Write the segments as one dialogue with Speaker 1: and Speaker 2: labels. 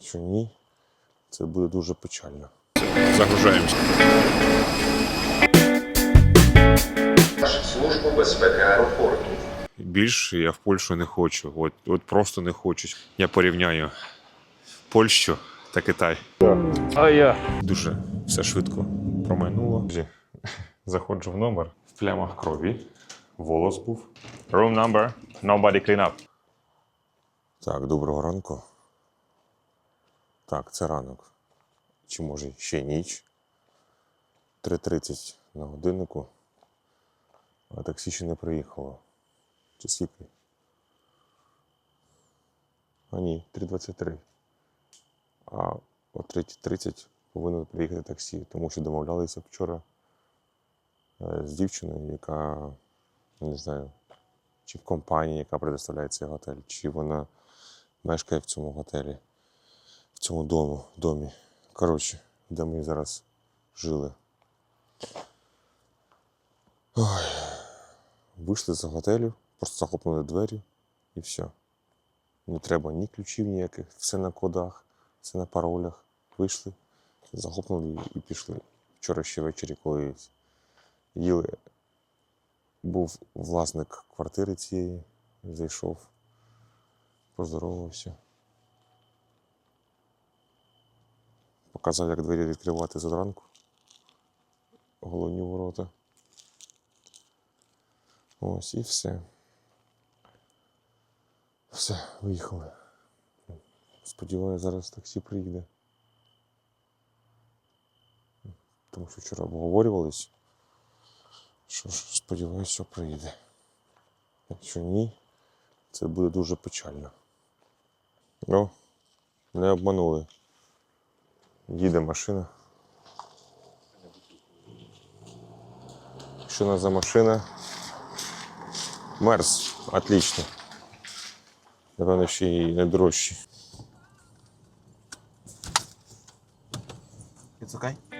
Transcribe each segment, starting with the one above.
Speaker 1: Якщо ні, це буде дуже печально.
Speaker 2: Загружаємося.
Speaker 3: Службу безпеки аеропорту.
Speaker 2: Більше я в Польщу не хочу. От, от просто не хочу. Я порівняю Польщу та Китай.
Speaker 4: А я.
Speaker 2: Дуже все швидко промайнуло. Заходжу в номер в плямах крові. Волос був.
Speaker 4: Room number. Nobody clean up.
Speaker 1: Так, доброго ранку. Так, це ранок. Чи може ще ніч. 3.30 на годиннику. А таксі ще не приїхало. Чи скільки? А ні, 3.23. А о 3.30 повинно приїхати таксі, тому що домовлялися вчора е, з дівчиною, яка, не знаю, чи в компанії, яка предоставляє цей готель, чи вона мешкає в цьому готелі, цьому дому, домі. Коротше, де ми зараз жили. Ой. Вийшли з готелю, просто захлопнули двері і все. Не треба ні ключів ніяких, все на кодах, все на паролях. Вийшли, захлопнули і пішли. Вчора ще ввечері, коли їли, був власник квартири цієї, зайшов, поздоровався. Показав, як двері відкривати зранку. Головні ворота. Ось і все. Все, виїхали. Сподіваюся, зараз таксі приїде. Тому що вчора обговорювались. Що сподіваюся, що приїде. Якщо ні, це буде дуже печально. О, не обманули. Їде машина. Що у нас за машина? Мерс, отлично. Напевно, ще й найдорожчі.
Speaker 5: It's okay?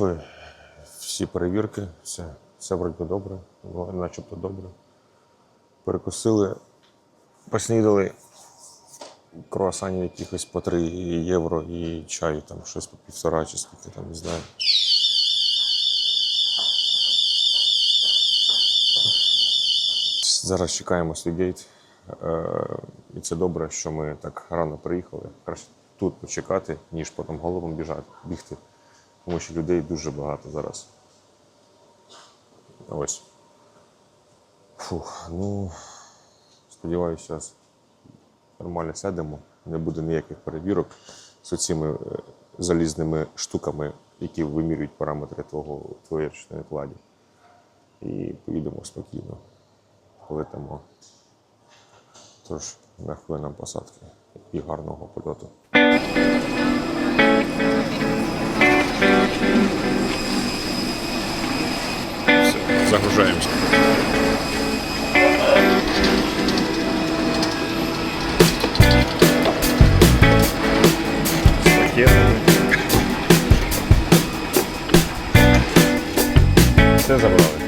Speaker 1: Пройшли всі перевірки, все, все вроді добре, ну, начебто добре. Перекусили, поснідали круасанів якихось по 3 євро і чаю там щось по півтора чи скільки там, не знаю. Зараз чекаємо свій гейт. Е, і це добре, що ми так рано приїхали. Краще тут почекати, ніж потім головом біжати, бігти. Тому що людей дуже багато зараз. Ось. Фух, ну, сподіваюся, нормально сядемо, не буде ніяких перевірок з цими залізними штуками, які вимірюють параметри твого, твоєї ручної кладі. І поїдемо спокійно, полетимо. Тож, м'якої нам посадки і гарного польоту.
Speaker 2: Все, загружаємося.
Speaker 4: Все забрали.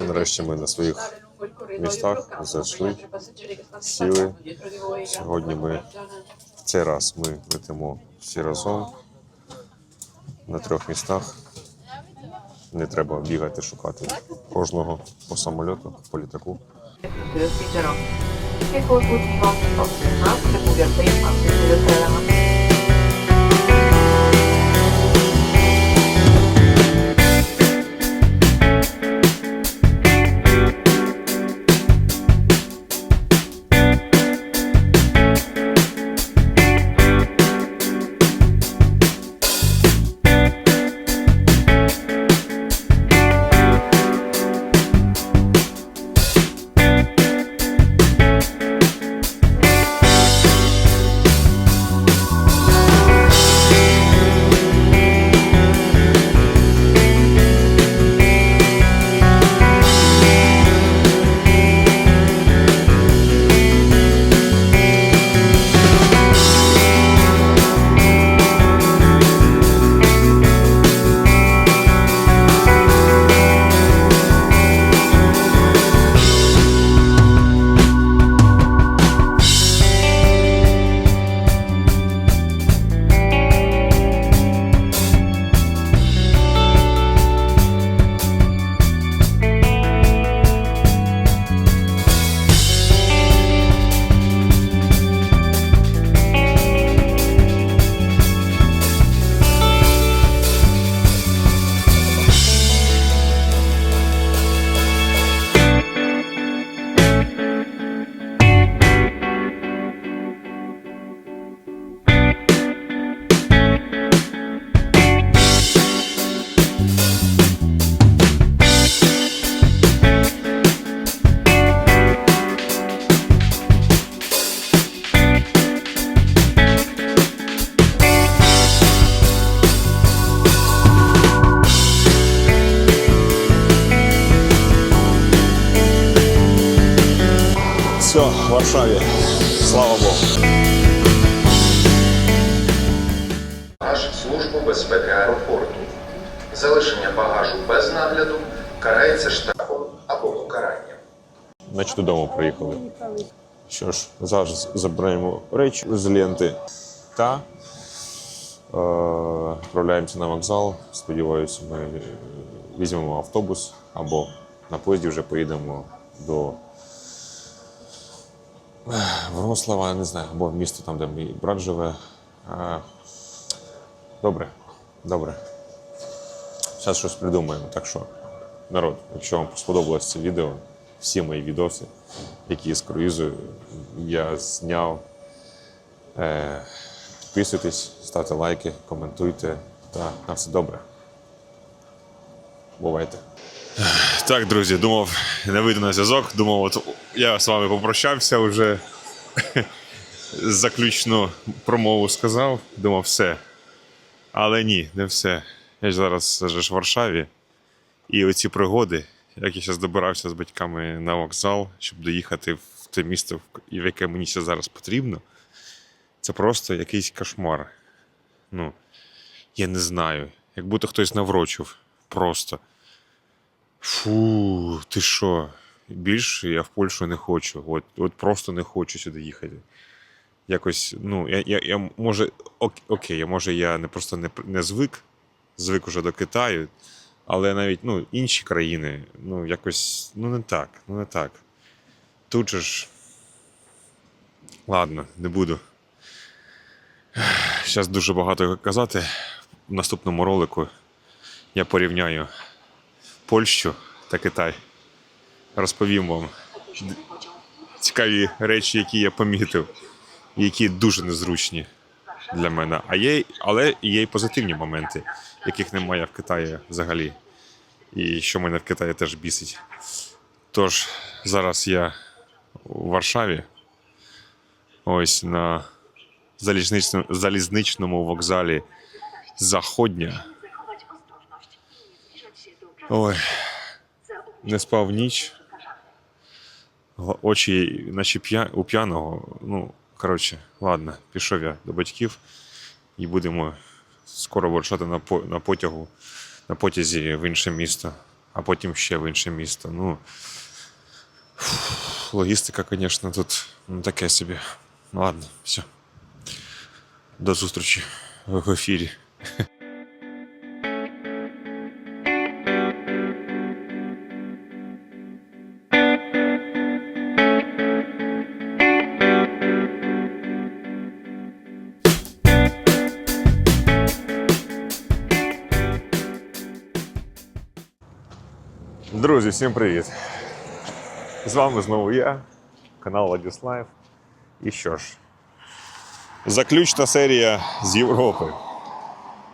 Speaker 1: Нарешті ми на своїх містах зайшли, сіли. Сьогодні ми в цей раз ми летимо всі разом на трьох містах.
Speaker 6: Не треба бігати, шукати кожного по самольоту, по літаку.
Speaker 5: す
Speaker 6: Варшаві. Слава Богу.
Speaker 3: Багаж Службу безпеки аеропорту. Залишення багажу без нагляду карається штрафом або покаранням.
Speaker 6: Значить, додому приїхали. Що ж, зараз забираємо речі з ленти та е, відправляємося на вокзал. Сподіваюся, ми е, візьмемо автобус або на поїзді вже поїдемо до Врослава, не знаю, або місто там, де мій брат живе. Е, добре, добре. Зараз щось придумаємо. Так що, народ, якщо вам сподобалось це відео, всі мої відоси, які з круїзу я зняв. Е, підписуйтесь, ставте лайки, коментуйте. Та на все добре. Бувайте.
Speaker 1: Так, друзі, думав, не вийду на зв'язок. Думав, от я з вами попрощався вже. Заключну промову сказав. Думав, все. Але ні, не все. Я ж зараз ж в Варшаві. І оці пригоди, як я зараз добирався з батьками на вокзал, щоб доїхати в те місто, в яке мені ще зараз потрібно, це просто якийсь кошмар. Ну, я не знаю. Як будто хтось наврочив. Просто. Фу, ти що? Більше я в Польщу не хочу. От, от просто не хочу сюди їхати. Якось, ну, я, я, я може, ок, окей, може, я не просто не, не звик, звик уже до Китаю, але навіть ну, інші країни, ну, якось, ну, не так, ну, не так. Тут же ж. Ладно, не буду. Зараз дуже багато казати. В наступному ролику я порівняю Польщу та Китай. Розповім вам цікаві речі, які я помітив, які дуже незручні для мене. А є, але є й позитивні моменти, яких немає в Китаї взагалі. І що мене в Китаї теж бісить. Тож, зараз я у Варшаві, ось на залізничному вокзалі Заходня. Ой, не спав ніч. Очі, наче п'я... у п'яного. Ну, коротше, ладно, пішов я до батьків і будемо скоро вирушати на, по... на потягу, на потязі в інше місто, а потім ще в інше місто. Ну, фу, логістика, звісно, тут ну, таке собі. Ладно, все. До зустрічі в ефірі. Друзі, всім привіт! З вами знову я, канал Владіслав. І що ж, заключна серія з Європи.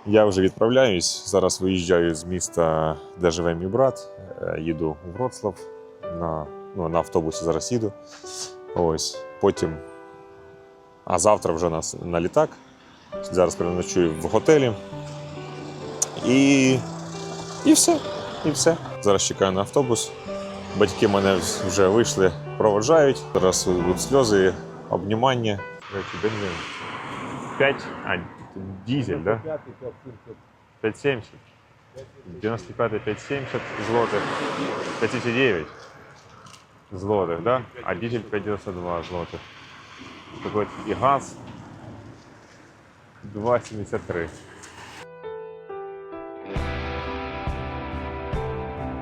Speaker 1: Я вже відправляюсь. Зараз виїжджаю з міста, де живе мій брат. Е, Їду у Вроцлав. На, ну, на автобусі зараз їду. Ось. Потім. А завтра вже нас на літак. Зараз переночую в готелі. І. І все. І все. Зараз чекаю на автобус. Батьки мене вже вийшли, проводжають. Зараз будуть сльози, обнімання. Речі, бензин. 5, а, дизель, да? 5,70. 95 5,70 злотих. 5,9 злотих, да? А дизель 5,92 злотих. Такой і газ 2,73.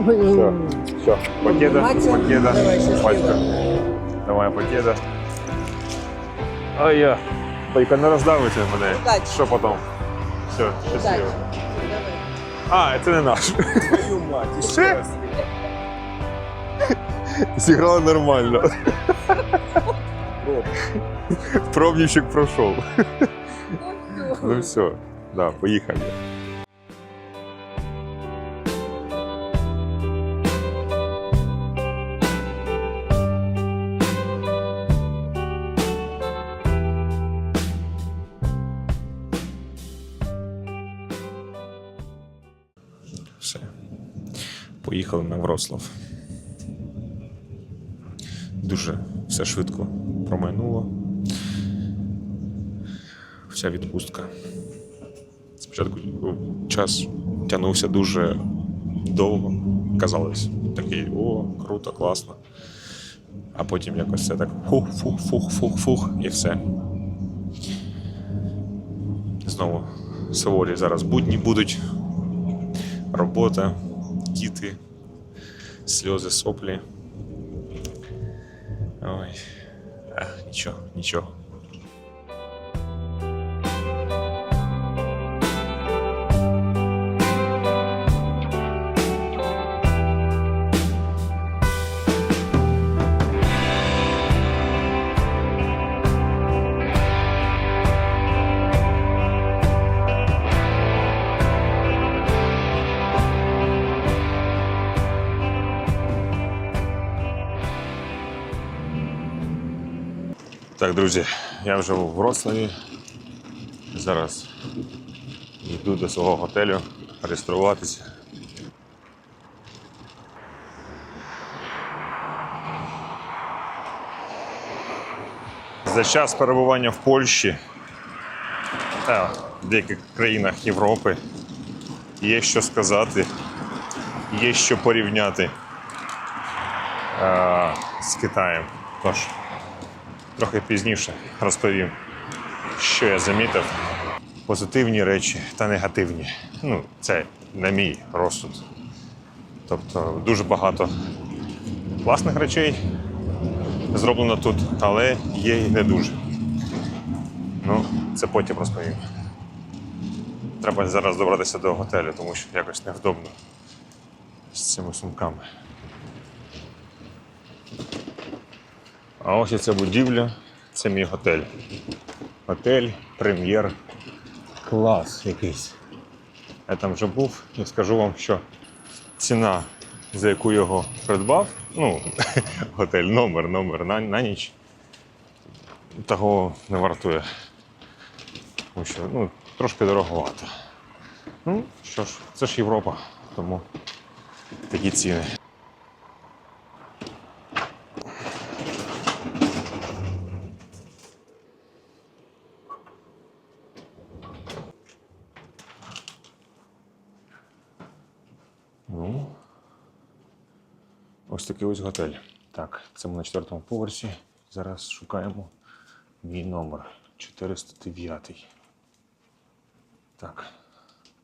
Speaker 1: Все, все, покеда, покеда, пачка. Давай покеда. Ай я. Тільки не роздавите мене.
Speaker 7: Удачі.
Speaker 1: Що потім? Все, щасливо. А, це не наш.
Speaker 4: Твою мать,
Speaker 1: ще раз. Зіграли нормально. Пробничок пройшов. Ну все, да, поїхали. Поїхали на Вроцлав. Дуже все швидко промайнуло. Вся відпустка. Спочатку час тягнувся дуже довго. Казалось, такий о, круто, класно. А потім якось все так фух-фух-фух-фух-фух і все. Знову суворі зараз будні будуть. Робота, діти, сльози, соплі. Ой. А, нічого, нічого. Так, друзі, я вже у Вроцлаві. Зараз йду до свого готелю реєструватися. За час перебування в Польщі та в деяких країнах Європи є що сказати, є що порівняти е, з Китаєм. Тож, трохи пізніше розповім, що я замітив. Позитивні речі та негативні. Ну, це на мій розсуд. Тобто дуже багато класних речей зроблено тут, але є і не дуже. Ну, це потім розповім. Треба зараз добратися до готелю, тому що якось невдобно з цими сумками. А ось і ця будівля, це мій готель. Готель, прем'єр. Клас якийсь. Я там вже був і скажу вам, що ціна, за яку його придбав, ну, готель, номер, номер на, на ніч, того не вартує. Тому що ну, трошки дороговато. Ну, що ж, це ж Європа, тому такі ціни. Ну, ось готель. Так, це ми на четвертому поверсі. Зараз шукаємо мій номер 409. Так,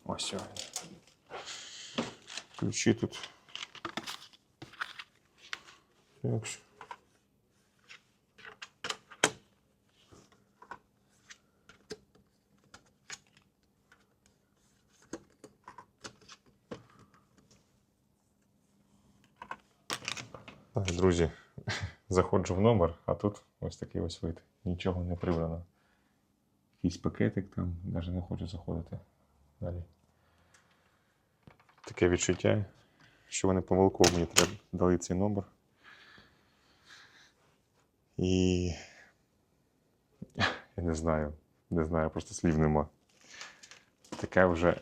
Speaker 1: ось він. Ключі тут. Так. Так, друзі, заходжу в номер, а тут ось такий ось вид. Нічого не прибрано. Якийсь пакетик там, навіть не хочу заходити далі. Таке відчуття, що вони помилково мені треба дали цей номер. І я не знаю, не знаю, просто слів нема. Таке вже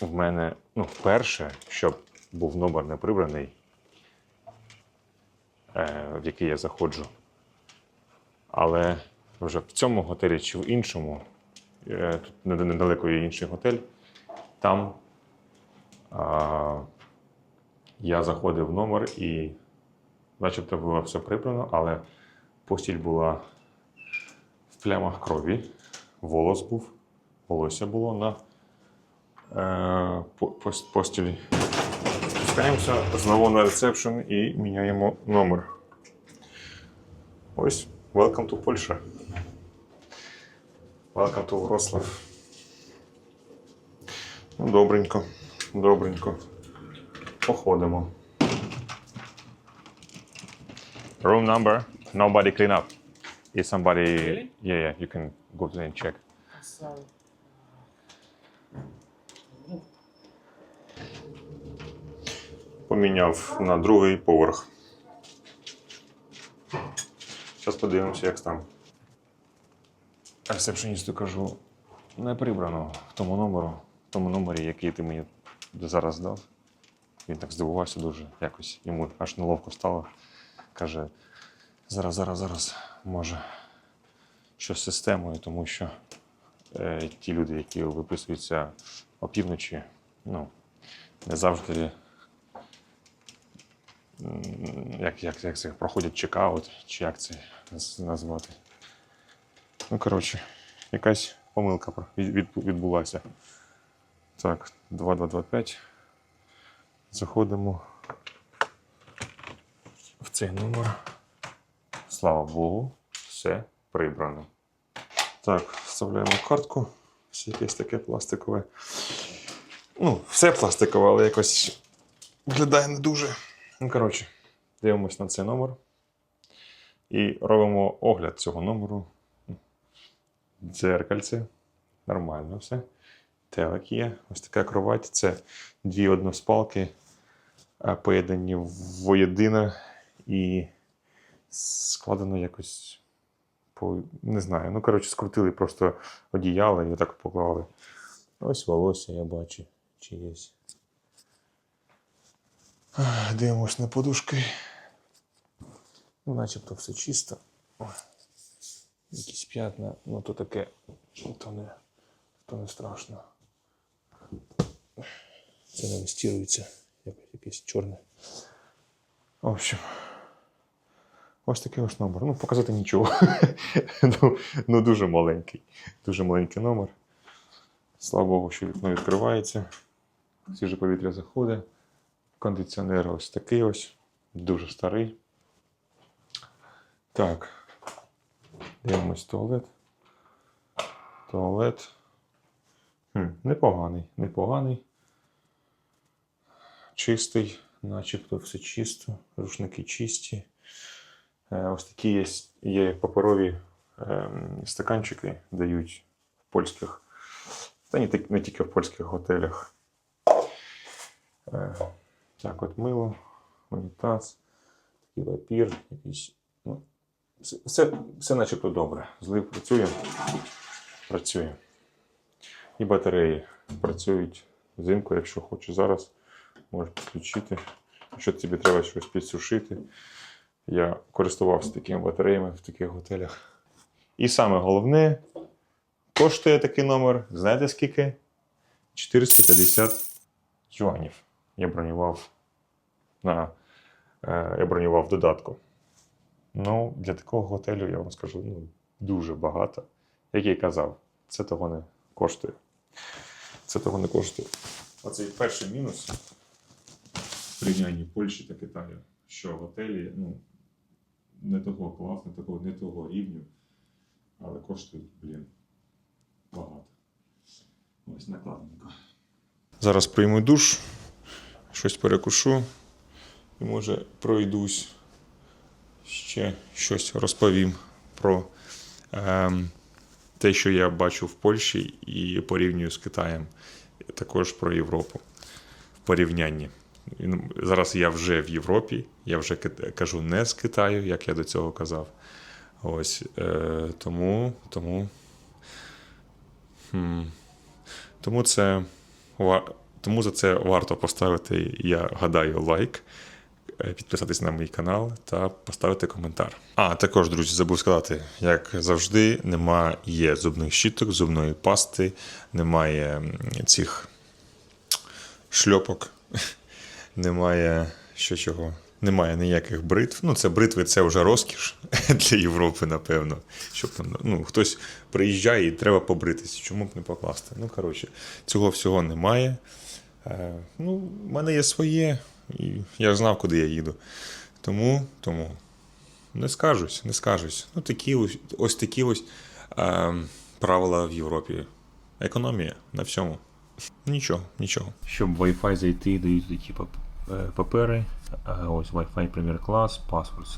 Speaker 1: в мене, ну, вперше, щоб був номер не прибраний, в який я заходжу. Але вже в цьому готелі чи в іншому, е, тут недалеко є інший готель, там а, я заходив в номер і начебто було все прибрано, але постіль була в плямах крові, волос був, волосся було на е, по- постілі. Спускаємося знову на ресепшн і міняємо номер. Ось, welcome to Польща. Welcome to Wrocław. Ну, добренько, добренько. Походимо.
Speaker 4: Room number, nobody clean up. Is somebody? Yeah, yeah. You can go there and check.
Speaker 1: Поміняв на другий поверх. Зараз подивимося, як там. Ресепшеністу кажу, не прибрано в тому номеру, в тому номері, який ти мені зараз дав. Він так здивувався дуже якось. Йому аж неловко стало. Каже: зараз, зараз, зараз, може, щось з системою, тому що е, ті люди, які виписуються опівночі, ну, не завжди як, як, як це проходять чекаут, чи як це назвати. Ну, коротше, якась помилка відбулася. Так, 2225. Заходимо в цей номер. Слава Богу, все прибрано. Так, вставляємо картку. Ось якесь таке пластикове. Ну, все пластикове, але якось виглядає не дуже. Ну, коротше, дивимось на цей номер і робимо огляд цього номеру. Дзеркальце. Нормально все. Телек є. Ось така кровать. Це дві односпалки, поєднані воєдино і складено якось по. Не знаю. Ну, коротше, скрутили просто одіяло і отак поклали. Ось волосся я бачу, чи є. Ах, Дивимось на подушки. Ну, начебто все чисто. Якісь п'ятна, ну то таке, то не, то не страшно. Це не стірується, якесь чорне. В общем, ось такий ось номер. Ну, показати нічого. ну, ну, дуже маленький. Дуже маленький номер. Слава Богу, що вікно відкривається. Свіже повітря заходить. Кондиціонер ось такий ось. Дуже старий. Так. Дивимось туалет. Туалет. Хм, непоганий, непоганий. Чистий, начебто все чисто, рушники чисті. Е, ось такі є, є паперові ем, стаканчики, дають в польських, та не, не тільки в польських готелях. Так, от мило, унітаз, такий папір, якийсь. Ну, все, все, начебто добре. Злив працює. Працює. І батареї працюють взимку, якщо хочеш зараз, можеш підключити. Якщо тобі треба щось підсушити. Я користувався такими батареями в таких готелях. І саме головне, коштує такий номер, знаєте скільки? 450 юанів. Я бронював на е, я бронював додатку. Ну, для такого готелю, я вам скажу, ну, дуже багато. Як я й казав, це того не коштує. Це того не коштує. Оцей перший мінус в порівнянні Польщі та Китаю, що готелі ну, не того класу, не того, не того рівню, але коштують, блін, багато. Ось накладненько. Зараз прийму душ, щось перекушу і може пройдусь ще щось розповім про ем, те, що я бачу в Польщі і порівнюю з Китаєм. Також про Європу в порівнянні. Зараз я вже в Європі, я вже кажу не з Китаю, як я до цього казав. Ось е, тому, тому, хм, тому це тому за це варто поставити, я гадаю, лайк, е, підписатись на мій канал та поставити коментар. А також, друзі, забув сказати, як завжди, немає зубних щіток, зубної пасти, немає цих шльопок, немає що чого. Немає ніяких бритв. Ну, це бритви, це вже розкіш для Європи, напевно. Щоб ну, хтось приїжджає і треба побритися. Чому б не покласти? Ну, коротше, цього всього немає. Е, ну, в мене є своє, і я знав, куди я їду. Тому, тому не скажусь, не скажусь. Ну, такі ось, ось такі ось е, правила в Європі. Економія на всьому. Нічого, нічого.
Speaker 7: Щоб Wi-Fi зайти, дають такі е, папери. Е, Ось Wi-Fi прем'єр клас, паспорт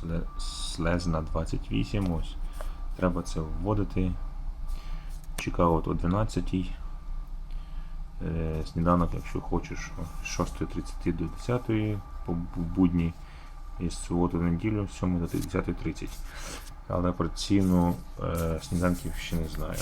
Speaker 7: слезна 28. Ось. Треба це вводити. Чекаут о 12. Е, Сніданок, якщо хочеш, з 6.30 до 10 по будні. І з суботу в неділю з 7 до 10.30. Але про ціну е, сніданків ще не знаю.